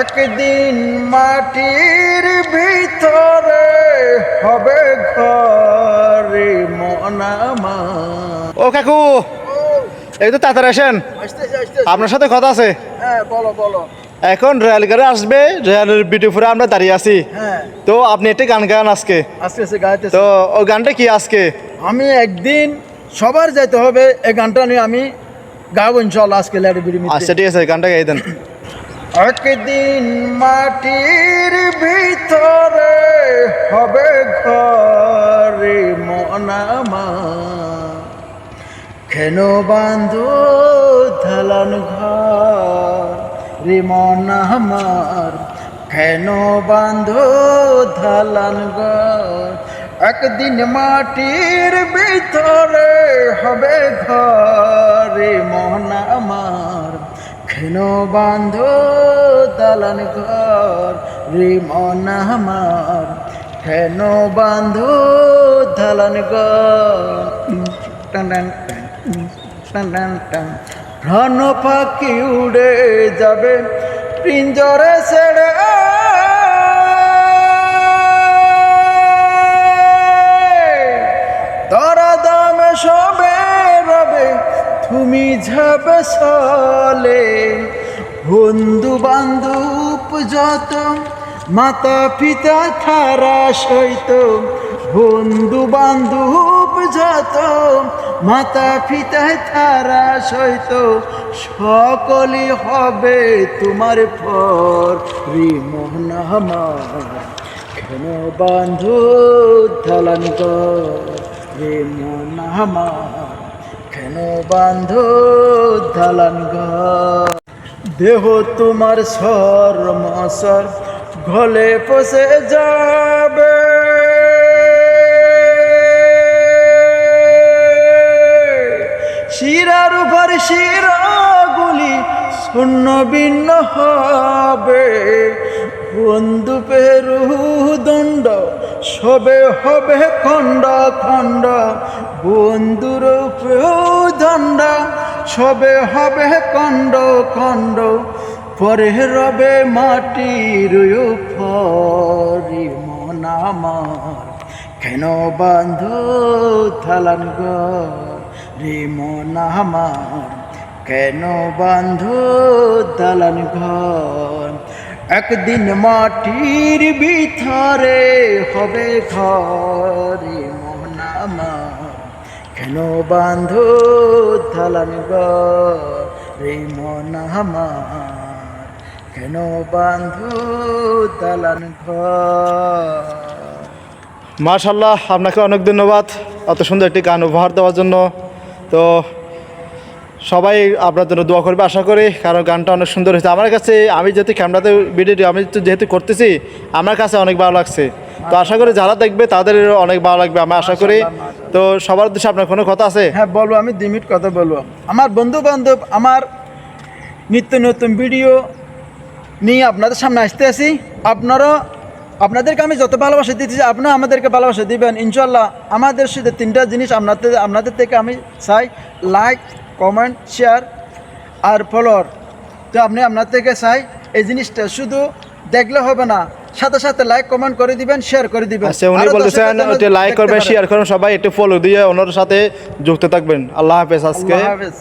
একদিন মাটির ভিতরে হবে ঘরে মনামা ও কাকু এই তো তাড়াতাড়ি আসেন। আপনার সাথে কথা আছে। হ্যাঁ এখন রেলগাড়ি আসবে রেলের বিটিপুরে আমরা দাঁড়িয়ে আছি। হ্যাঁ। তো আপনি একটা গান গান আজকে। তো ও গানটা কি আজকে? আমি একদিন সবার যেতে হবে এই গানটা নিয়ে আমি গাবো ইনশাল্লাহ আজকে আচ্ছা ঠিক আছে গানটা গাই দেন। একদিন মাটির ভিতরে হবে ঘরে মনামা কেন বান্ধ ধালান ঘর রে মনা আমার? কেন বান্ধ ধালান ঘর? একদিন মাটির ভিতরে হবে ঘরে মনা আমার। কেন বান্ধ দালান ঘর রে মন আমার হেন বান্ধ দালান ঘর টান টান টান, টান টান টান। রণ পাখি উড়ে যাবে পিঞ্জরে ছেড়ে তুমি যাবে চলে বন্ধু বান্ধব যত মাতা পিতা থারা সইত বন্ধু বান্ধব যত মাতা পিতা থারা সইত সকলই হবে তোমার পর। রে মোহন আমার কেন বান্ধু ধালান রে মন আমার। বান্ধু ধালান দেহ তোমার সর মসর গলে পচে যাবে। শিরার উপর শিরাগুলি শূন্য ভিন্ন হবে। বন্ধু পেরু দণ্ড, সবে হবে খণ্ড খণ্ড। বন্ধুর দণ্ড সবে হবে খণ্ড খণ্ড, পরে রবে মাটির পরি মন আমার। কেন বান্ধ থালান রে মন আমার? কেন বান্ধ দালান ঘর একদিন মাটির ভিতরে হবে ঘরে মন আমার। কেন বান্ধ ঘর রে মন আমার? কেন বান্ধ দালান ঘর? মার্শাল্লাহ আপনাকে অনেক ধন্যবাদ অত সুন্দর একটি গান উপহার দেওয়ার জন্য। তো সবাই আপনার জন্য দোয়া করবে আশা করি কারণ গানটা অনেক সুন্দর হয়েছে। আমার কাছে আমি যেহেতু ক্যামেরাতে ভিডিও আমি তো যেহেতু করতেছি আমার কাছে অনেক ভালো লাগছে। তো আশা করি যারা দেখবে তাদের অনেক ভালো লাগবে আমি আশা করি তো সবার উদ্দেশ্যে আপনার কোনো কথা আছে? হ্যাঁ বলব আমি দুই মিনিট কথা বলব। আমার বন্ধু বান্ধব আমার নিত্য নতুন ভিডিও নিয়ে আপনাদের সামনে আসতে আসি আপনারা আপনাদেরকে আমি যত ভালোবাসা দিতেছি আপনারা আমাদেরকে ভালোবাসা দিবেন ইনশাল্লাহ আমাদের সাথে তিনটা জিনিস আপনাদের আপনাদের থেকে আমি চাই লাইক কমেন্ট শেয়ার আর ফলোয়ার তো আপনি আপনার থেকে চাই, এই জিনিসটা শুধু দেখলে হবে না সাথে সাথে লাইক কমেন্ট করে দিবেন শেয়ার করে দিবেন। আচ্ছা উনি বলতেছেন লাইক করবেন শেয়ার করবেন সবাই একটু ফলো দিয়ে ওনার সাথে যুক্ত থাকবেন। আল্লাহ হাফেজ আজকে। আল্লাহ হাফেজ।